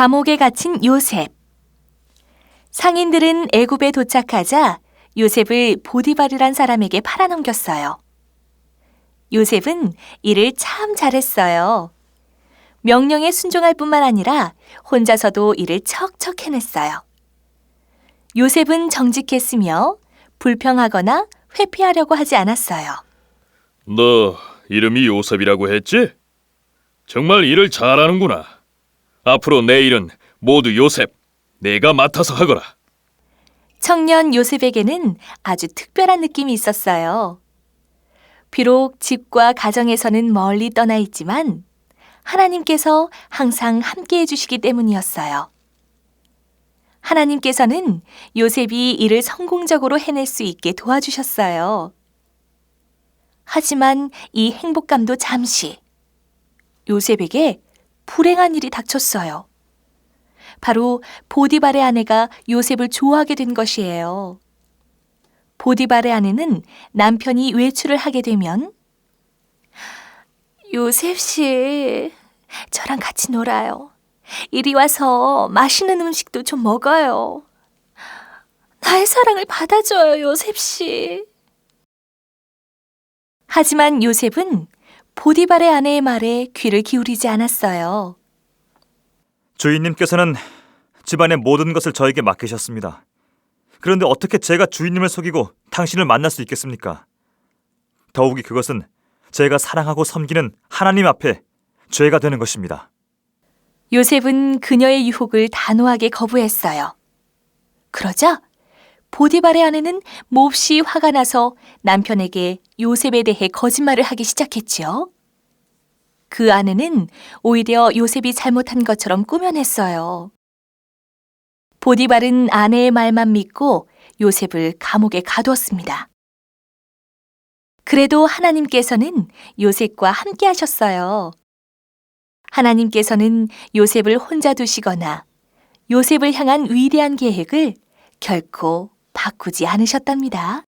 감옥에 갇힌 요셉. 상인들은 애굽에 도착하자 요셉을 보디발이란 사람에게 팔아넘겼어요. 요셉은 일을 참 잘했어요. 명령에 순종할 뿐만 아니라 혼자서도 일을 척척 해냈어요. 요셉은 정직했으며 불평하거나 회피하려고 하지 않았어요. 너 이름이 요셉이라고 했지? 정말 일을 잘하는구나. 앞으로 내 일은 모두 요셉, 내가 맡아서 하거라. 청년 요셉에게는 아주 특별한 느낌이 있었어요. 비록 집과 가정에서는 멀리 떠나 있지만 하나님께서 항상 함께 해주시기 때문이었어요. 하나님께서는 요셉이 일을 성공적으로 해낼 수 있게 도와주셨어요. 하지만 이 행복감도 잠시 요셉에게 불행한 일이 닥쳤어요. 바로 보디발의 아내가 요셉을 좋아하게 된 것이에요. 보디발의 아내는 남편이 외출을 하게 되면 요셉 씨, 저랑 같이 놀아요. 이리 와서 맛있는 음식도 좀 먹어요. 나의 사랑을 받아줘요, 요셉 씨. 하지만 요셉은 보디발의 아내의 말에 귀를 기울이지 않았어요. 주인님께서는 집안의 모든 것을 저에게 맡기셨습니다. 그런데 어떻게 제가 주인님을 속이고 당신을 만날 수 있겠습니까? 더욱이 그것은 제가 사랑하고 섬기는 하나님 앞에 죄가 되는 것입니다. 요셉은 그녀의 유혹을 단호하게 거부했어요. 그러자 보디발의 아내는 몹시 화가 나서 남편에게 요셉에 대해 거짓말을 하기 시작했지요. 그 아내는 오히려 요셉이 잘못한 것처럼 꾸며냈어요. 보디발은 아내의 말만 믿고 요셉을 감옥에 가두었습니다. 그래도 하나님께서는 요셉과 함께 하셨어요. 하나님께서는 요셉을 혼자 두시거나 요셉을 향한 위대한 계획을 결코 바꾸지 않으셨답니다.